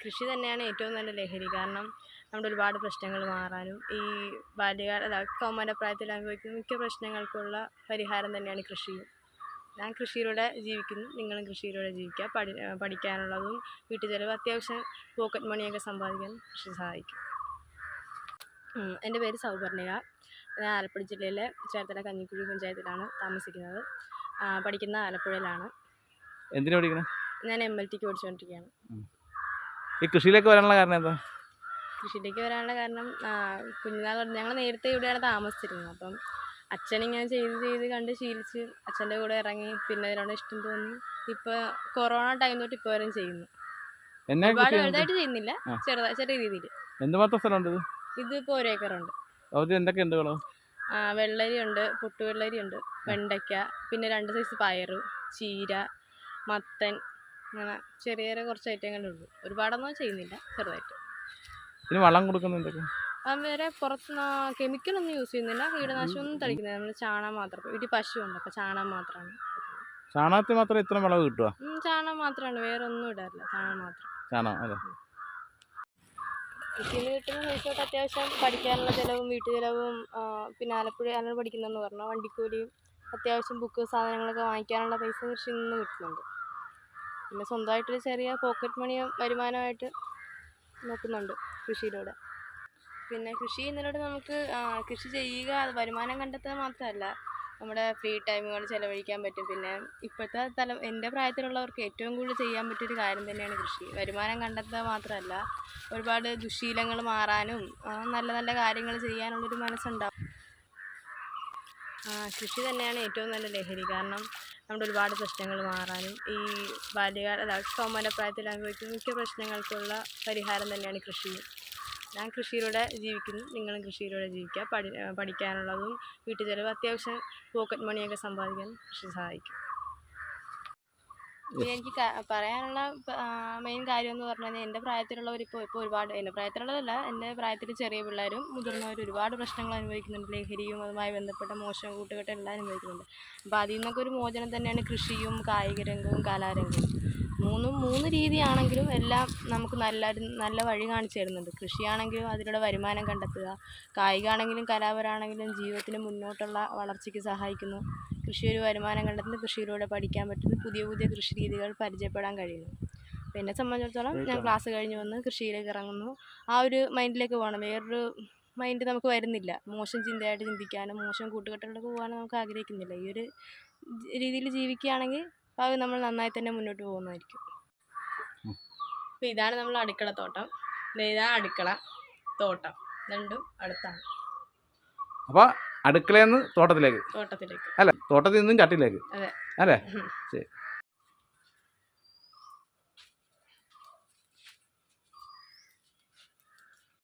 കൃഷി തന്നെയാണ് ഏറ്റവും നല്ല ലഹരി. കാരണം നമ്മുടെ ഒരുപാട് പ്രശ്നങ്ങൾ മാറാനും ഈ ബാല്യകാല അല്ല കൗമാരപ്രായത്തിൽ അനുഭവിക്കുന്ന മിക്ക പ്രശ്നങ്ങൾക്കുള്ള പരിഹാരം തന്നെയാണ് കൃഷിയും. ഞാൻ കൃഷിയിലൂടെ ജീവിക്കുന്നു നിങ്ങളും കൃഷിയിലൂടെ ജീവിക്കുക. പഠി പഠിക്കാനുള്ളതും വീട്ടു ചിലവ് അത്യാവശ്യം പോക്കറ്റ് മണിയൊക്കെ സമ്പാദിക്കാൻ കൃഷി സഹായിക്കും. എന്റെ പേര് സൗപർണിക. ഞാൻ ആലപ്പുഴ ജില്ലയിലെ ചേർത്തല കഞ്ഞിക്കുഴി പഞ്ചായത്തിലാണ് താമസിക്കുന്നത്. പഠിക്കുന്ന ആലപ്പുഴയിലാണ്. എന്തിനാണ് ഞാൻ എം എൽ ടിക്ക് പഠിച്ചുകൊണ്ടിരിക്കുകയാണ്. ഈ കൃഷിയിലേക്ക് വരാനുള്ള കാരണം എന്താ? കൃഷിയിലേക്ക് വരാനുള്ള കാരണം കുഞ്ഞുനാൾ ഞങ്ങൾ നേരത്തെ ഇവിടെയാണ് താമസിച്ചിരുന്നത്. അപ്പം അച്ഛനിങ്ങനെ ചെയ്ത് ചെയ്ത് കണ്ട് ശീലിച്ച് അച്ഛന്റെ കൂടെ ഇറങ്ങി പിന്നെ അതിനോട് ഇഷ്ടം തോന്നി. ഇപ്പൊ കൊറോണ ടൈം തൊട്ട് ഇപ്പോൾ വരെയും ചെയ്യുന്നു. ഒരുപാട് വലുതായിട്ട് ചെയ്യുന്നില്ല. ചെറുതായി ചെറിയ രീതിയിൽ. എന്തുമാത്രം സ്ഥലമുണ്ട് ഇത്? ഇപ്പൊ ഒരു ഏക്കറുണ്ട് എന്തൊക്കെയുണ്ട് വിളവ്? ആ, വെള്ളരിയുണ്ട് പൊട്ടുവെള്ളരിയുണ്ട് വെണ്ടയ്ക്ക പിന്നെ രണ്ട് സൈസ് പയറ് ചീര മത്തൻ അങ്ങനെ ചെറിയ ചെറിയ കുറച്ച് ഐറ്റങ്ങളുള്ളൂ ഒരുപാടൊന്നും ചെയ്യുന്നില്ല ചെറുതായിട്ട്. ഇതിന് വളം കൊടുക്കുന്നുണ്ട് അവരെ പുറത്തുനിന്ന് കെമിക്കലൊന്നും യൂസ് ചെയ്യുന്നില്ല. കീടനാശിനി ഒന്നും തളിക്കുന്നില്ല. നമ്മൾ ചാണകം മാത്രം വീട്ടിൽ പശു ഉണ്ട് അപ്പോൾ ചാണകം മാത്രമാണ് ചാണകത്തിൽ മാത്രം ഇത്ര വിളവ് കിട്ടുക ചാണകം മാത്രമാണ് വേറെ ഒന്നും ഇടാറില്ല. ചാണകം മാത്രം. ചാണകം കൃഷിയിൽ നിന്ന് കിട്ടുന്ന പൈസ അത്യാവശ്യം പഠിക്കാനുള്ള ചിലവും വീട്ടു ചിലവും പിന്നെ ആലപ്പുഴ ആലപ്പുഴ പഠിക്കുന്നതെന്ന് പറഞ്ഞാൽ വണ്ടിക്കൂലിയും അത്യാവശ്യം ബുക്ക് സാധനങ്ങളൊക്കെ വാങ്ങിക്കാനുള്ള പൈസ കൃഷിയിൽ നിന്ന് കിട്ടുന്നുണ്ട്. പിന്നെ സ്വന്തമായിട്ടൊരു ചെറിയ പോക്കറ്റ് മണി വരുമാനമായിട്ട് നോക്കുന്നുണ്ട് കൃഷിയിലൂടെ. പിന്നെ കൃഷി ചെയ്യുന്നതിലൂടെ നമുക്ക് കൃഷി ചെയ്യുക അത് വരുമാനം കണ്ടെത്തുക മാത്രമല്ല നമ്മുടെ ഫ്രീ ടൈമുകൾ ചിലവഴിക്കാൻ പറ്റും. പിന്നെ ഇപ്പോഴത്തെ തല എന്റെ പ്രായത്തിലുള്ളവർക്ക് ഏറ്റവും കൂടുതൽ ചെയ്യാൻ പറ്റിയൊരു കാര്യം തന്നെയാണ് കൃഷി. വരുമാനം കണ്ടെത്തുക മാത്രമല്ല ഒരുപാട് ദുശീലങ്ങൾ മാറാനും നല്ല നല്ല കാര്യങ്ങൾ ചെയ്യാനുള്ളൊരു മനസ്സുണ്ടാവും. കൃഷി തന്നെയാണ് ഏറ്റവും നല്ല ലഹരി. കാരണം നമ്മുടെ ഒരുപാട് പ്രശ്നങ്ങൾ മാറാനും ഈ ബാല്യകാല അല്ല കൗമാരപ്രായത്തിൽ അനുഭവിക്കുന്ന മിക്ക പ്രശ്നങ്ങൾക്കുള്ള പരിഹാരം തന്നെയാണ് കൃഷി. ഞാൻ കൃഷിയിലൂടെ ജീവിക്കുന്നു. നിങ്ങളും കൃഷിയിലൂടെ ജീവിക്കുക. പഠി പഠിക്കാനുള്ളതും വീട്ടു ചിലവ് അത്യാവശ്യം പോക്കറ്റ് മണിയൊക്കെ സമ്പാദിക്കാൻ കൃഷി സഹായിക്കും. എനിക്ക് പറയാനുള്ള മെയിൻ കാര്യം എന്ന് പറഞ്ഞു കഴിഞ്ഞാൽ എന്റെ പ്രായത്തിലുള്ളവർ ഇപ്പോൾ ഇപ്പോൾ ഒരുപാട് എന്റെ പ്രായത്തിലുള്ളതല്ല എന്റെ പ്രായത്തിൽ ചെറിയ പിള്ളേരും മുതിർന്നവരും ഒരുപാട് പ്രശ്നങ്ങൾ അനുഭവിക്കുന്നുണ്ട്. ലഹരിയും അതുമായി ബന്ധപ്പെട്ട മോശം കൂട്ടുകെട്ടെല്ലാം അനുഭവിക്കുന്നുണ്ട്. അപ്പോൾ അതിൽ നിന്നൊക്കെ ഒരു മോചനം തന്നെയാണ് കൃഷിയും കായിക രംഗവും കലാരംഗവും. മൂന്നും മൂന്ന് രീതിയാണെങ്കിലും എല്ലാം നമുക്ക് നല്ല നല്ല വഴി കാണിച്ചു തരുന്നുണ്ട്. കൃഷിയാണെങ്കിലും അതിലൂടെ വരുമാനം കണ്ടെത്തുക കായികമാണെങ്കിലും കലാപരമാണെങ്കിലും ജീവിതത്തിന് മുന്നോട്ടുള്ള വളർച്ചയ്ക്ക് സഹായിക്കുന്നു. കൃഷി ഒരു വരുമാനം കണ്ടെത്തുന്നു കൃഷിയിലൂടെ പഠിക്കാൻ പറ്റുന്നു പുതിയ പുതിയ കൃഷി രീതികൾ പരിചയപ്പെടാൻ കഴിയുന്നു. അപ്പോൾ എന്നെ സംബന്ധിച്ചിടത്തോളം ഞാൻ ക്ലാസ് കഴിഞ്ഞ് വന്ന് കൃഷിയിലേക്ക് ഇറങ്ങുന്നു. ആ ഒരു മൈൻഡിലേക്ക് പോകണം. വേറൊരു മൈൻഡ് നമുക്ക് വരുന്നില്ല. മോശം ചിന്തയായിട്ട് ചിന്തിക്കാനും മോശം കൂട്ടുകെട്ടുകളിലേക്ക് പോകാനും നമുക്ക് ആഗ്രഹിക്കുന്നില്ല. ഈ ഒരു രീതിയിൽ ജീവിക്കുകയാണെങ്കിൽ ഭാവി നമ്മൾ നന്നായി തന്നെ മുന്നോട്ട് പോകുന്നതായിരിക്കും. അപ്പോൾ ഇതാണ് നമ്മൾ അടുക്കളത്തോട്ടം ദേ ഇതാണ് അടുക്കള തോട്ടം. രണ്ടും അടുത്താണ്. അപ്പോൾ അടുക്കളയിൽ നിന്ന് തോട്ടത്തിലേക്ക്. തോട്ടത്തിലേക്ക്. അല്ല തോട്ടത്തിൽ നിന്നും ചട്ടിയിലേക്ക്. അതെ. അല്ലേ? ശരി.